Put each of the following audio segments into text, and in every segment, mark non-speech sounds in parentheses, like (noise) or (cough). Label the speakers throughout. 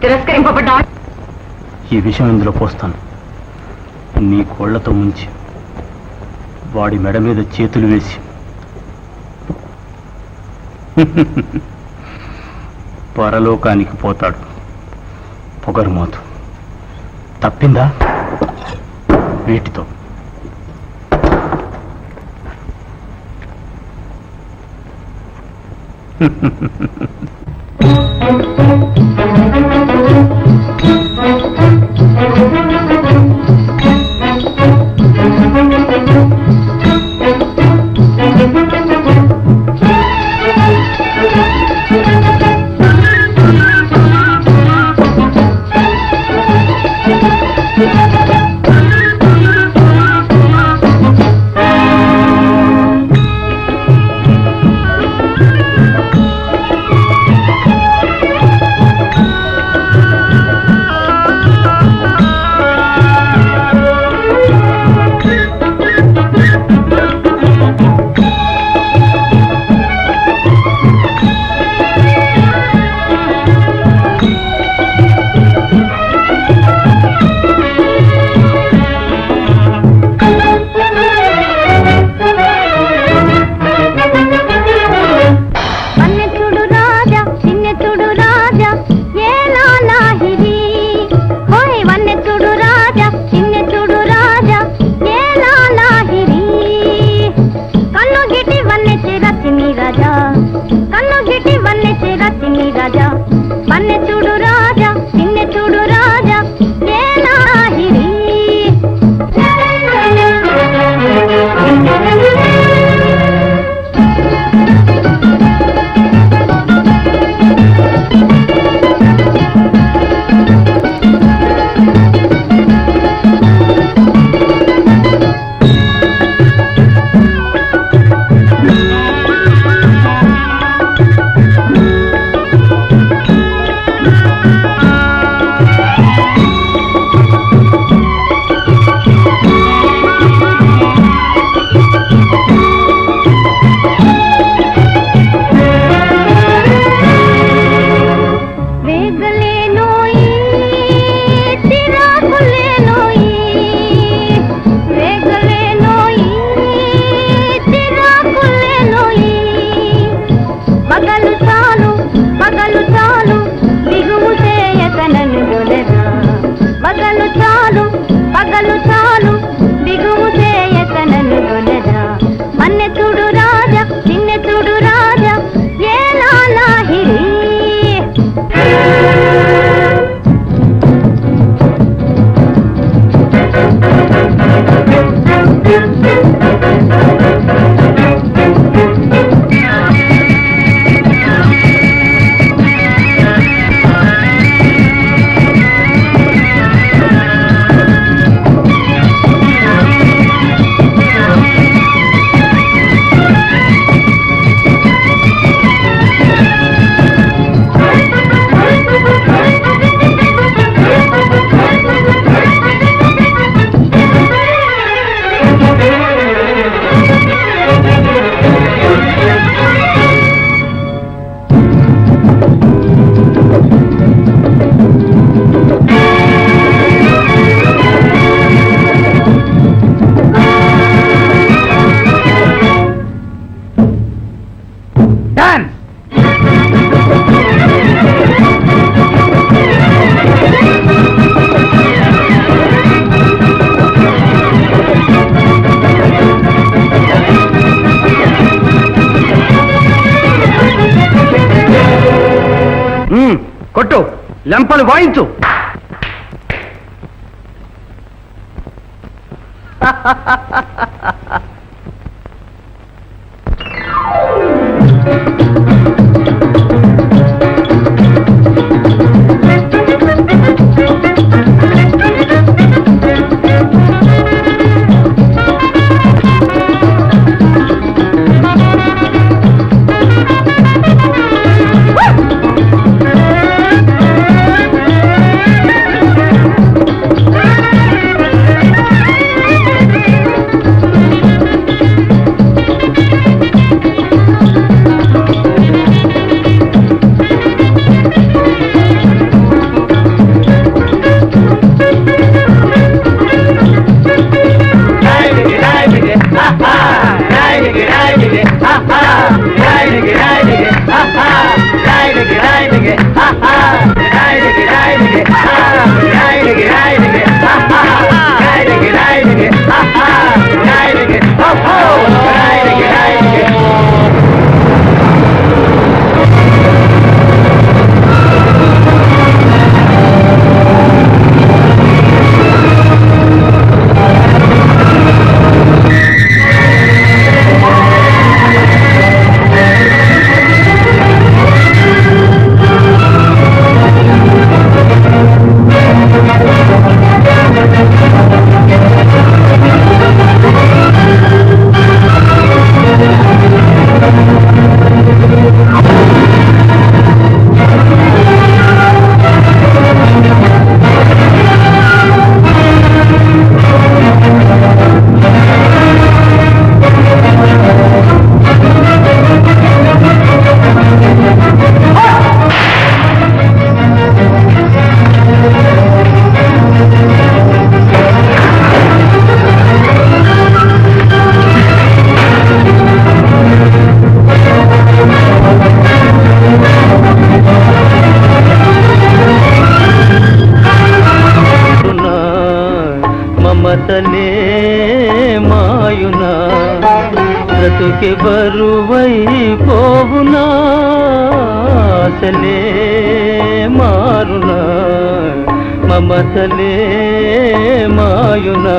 Speaker 1: తిరస్కరింపబడ్డా?
Speaker 2: ఈ విషయం ఇందులో పోస్తాను. నీ కోళ్ళతో ముంచి వాడి మెడ మీద చేతులు వేసి. (laughs) పరలోకానికి పోతాడు. పొగరుమోతు తప్పిందా? వీటితో.
Speaker 3: పన్నెతుడు (laughs) డన్
Speaker 2: కొట్టు. లెంపలు వాయించు. ha ha ha ha మాయునా.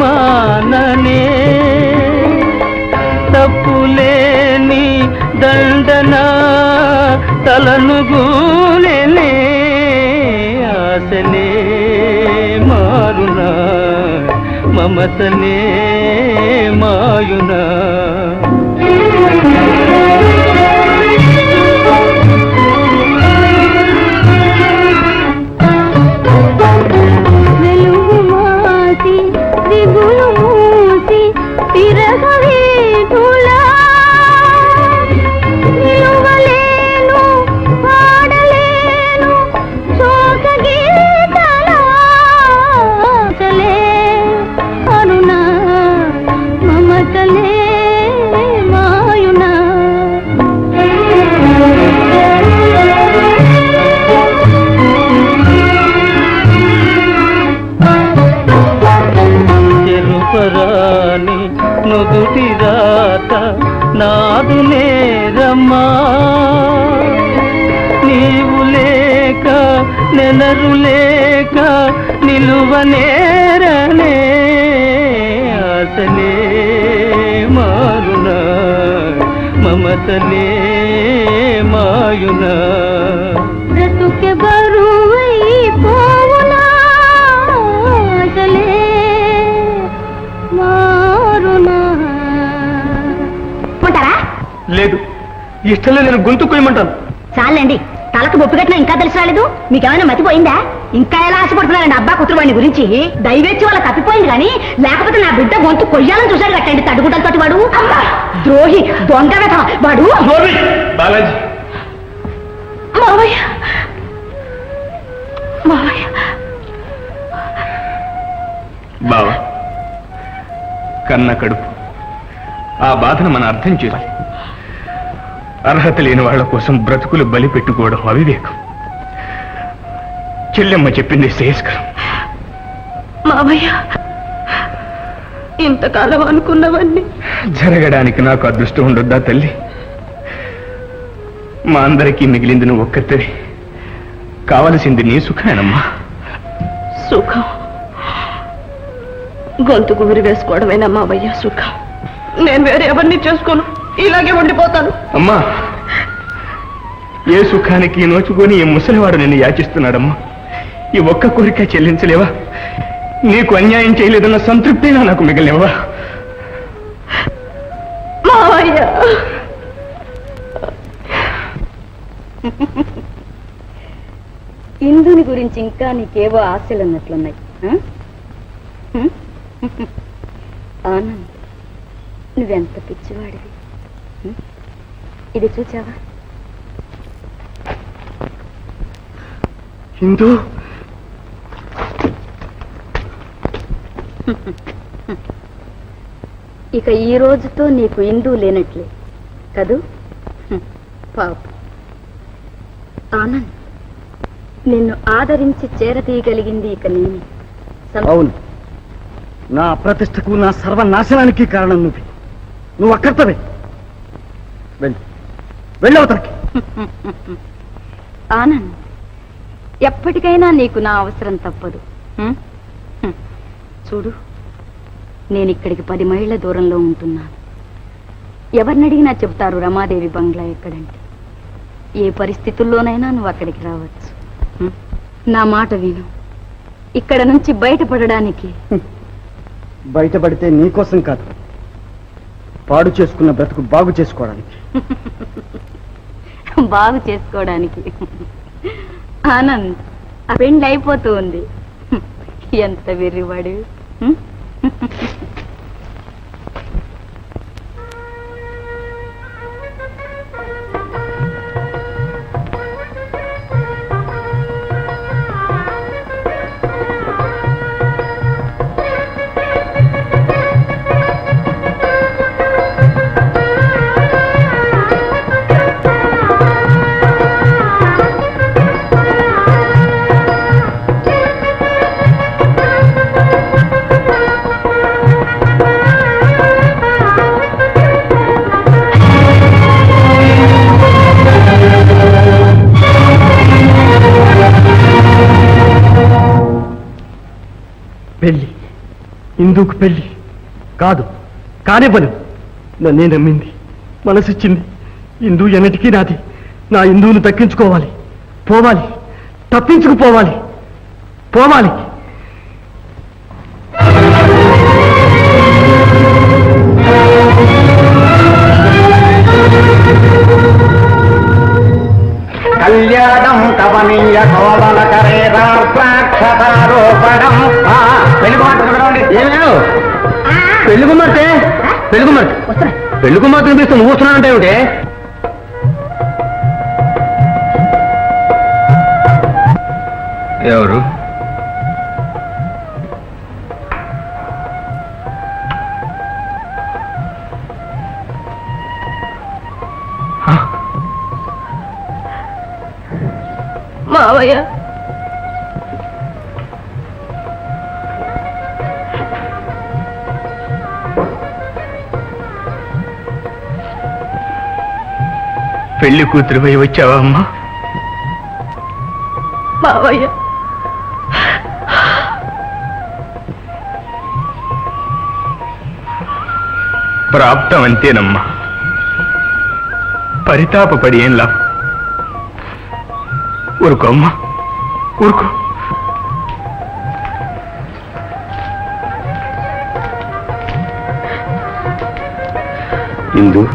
Speaker 2: మాననే తప్పులేని దండన తలను గూలెనే ఆశలే మారునా మమతనే మాయునా. కాదు నేరమ్మా నీవు లేక నెనరు లేక నిలువ నేరనే ఆశలే మారునా మమతలే మాయునా.
Speaker 3: బ్రతుకె
Speaker 2: ఇష్టంలో నేను గొంతు కొయ్యమంటాను.
Speaker 3: చాలండి. తలకు బొప్పు కట్టినా ఇంకా తెలిసి రాలేదు? మీకేమైనా మతిపోయిందా? ఇంకా ఎలా ఆశపడుతున్నారండి అబ్బా కూతురు వాడిని గురించి దయవేచ్చి వాళ్ళ తప్పిపోయింది కానీ లేకపోతే నా బిడ్డ గొంతు కొయ్యాలని చూశాడు కట్టండి తడుగుడ్డలతోటి వాడు. అబ్బా! ద్రోహి దొంగ వెధవ వాడు.
Speaker 2: బాలాజీ.
Speaker 3: మావయ్య! మావయ్య!
Speaker 1: బావా కన్న కడుపు. ఆ బాధను మనం అర్థం చేసుకోవాలి. అర్హత లేని వాళ్ళ కోసం బ్రతుకులు బలి పెట్టుకోవడం అవివేకం. చెల్లెమ్మ చెప్పింది శ్రేయస్కరం.
Speaker 3: మావయ్య ఇంతకాలం అనుకున్నవన్నీ.
Speaker 1: జరగడానికి నాకు అదృష్టం ఉండొద్దా తల్లి? మా అందరికీ మిగిలింది నువ్వు ఒక్కతే కావలసింది నీ సుఖమేనమ్మా
Speaker 3: సుఖం. గొంతుకు ఉరి వేసుకోవడమేనా మావయ్య సుఖం? నేను వేరే ఎవరిని చేసుకోను? ఇలాగే ఉండిపోతాను
Speaker 1: అమ్మా ఏ సుఖానికి నోచుకొని ఈ ముసలివాడు నిన్ను యాచిస్తున్నాడమ్మా ఈ ఒక్క కోరిక చెల్లించలేవా నీకు అన్యాయం చేయలేదన్న సంతృప్తిగా నాకు మిగిలినవా
Speaker 3: మావయ్య ఇందుని గురించి ఇంకా నీకేవో ఆశలు? హ్మ్? ఆనంద్ నువ్వెంత పిచ్చివాడివి? ఇది చూచావా?
Speaker 1: హిందూ? (laughs)
Speaker 3: ఇక ఈ రోజుతో నీకు ఇందు లేనట్లే కదూ? (laughs) పాప. ఆనంద్ నిన్ను ఆదరించి చేరతీయగలిగింది ఇక నేనే.
Speaker 2: అవును. నా ప్రతిష్టకు నా సర్వనాశనానికి కారణం నువ్వు.
Speaker 4: నువ్వు అక్కర్తవే వెళ్ళి. వెళ్ళవతలకి (laughs)
Speaker 5: ఆనంద్ ఎప్పటికైనా నీకు నా అవసరం తప్పదు. హ్మ్? హ్మ్. చూడు నేను ఇక్కడికి పది మైళ్ళ దూరంలో ఉంటున్నాను. ఎవరిని అడిగినా చెబుతారు రమాదేవి బంగ్లా ఎక్కడంటే. ఏ పరిస్థితుల్లోనైనా నువ్వు అక్కడికి రావచ్చు. హ్మ్? నా మాట విను. ఇక్కడ నుంచి బయటపడడానికి.
Speaker 4: బయటపడితే నీకోసం కాదు. పాడు చేసుకున్న బ్రతుకు బాగు చేసుకోవడానికి. (laughs)
Speaker 5: బాగు చేసుకోవడానికి. ఆనంద్ ఆ అయిపోతూ ఉంది. (laughs) ఎంత వెర్రివాడు. (laughs)
Speaker 4: ఇందుకు పెళ్ళి కాదు కానివ్వను నన్నే నమ్మింది మనసిచ్చింది. హిందూ ఎన్నటికీ నాది. నా హిందువును దక్కించుకోవాలి. పోవాలి. తప్పించుకుపోవాలి. పోవాలి.
Speaker 1: కళ్యాణం కవనీయ కోవల కరేదాక్షతారోపణం పెళ్ళి కుమార్తె ఏమేను పెళ్ళి కుమార్తె? పెళ్ళి కుమార్తె. పెళ్ళి కుమార్తె కనిపిస్తూ నువ్వు వస్తున్నానంటే ఏమిటి? ఎవరు? పెళ్ళి కూతురు పోయి వచ్చావా అమ్మా?
Speaker 5: మావయ్య.
Speaker 1: ప్రాప్తం అంతేనమ్మా. పరితాపపడి ఏం లాభం? ఊరుకో అమ్మా. ఊరుకో. ఇందు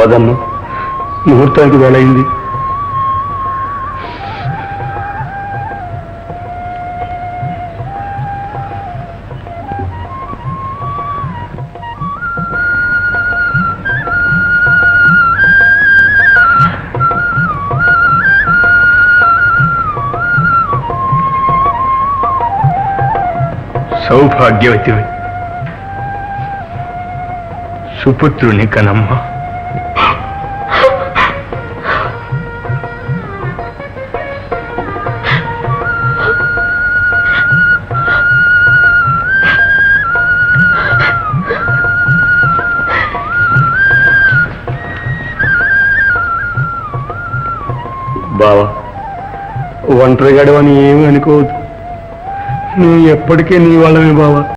Speaker 1: పదమ్మ. ముహూర్తానికి వేళయింది సౌభాగ్యవతివి. సుపుత్రుని కనమ్మా. ఒంటరిగాడు అని ఏమీ అనుకోవద్దు. నువ్వు ఎప్పటికీ నీ వాళ్ళమే బావా.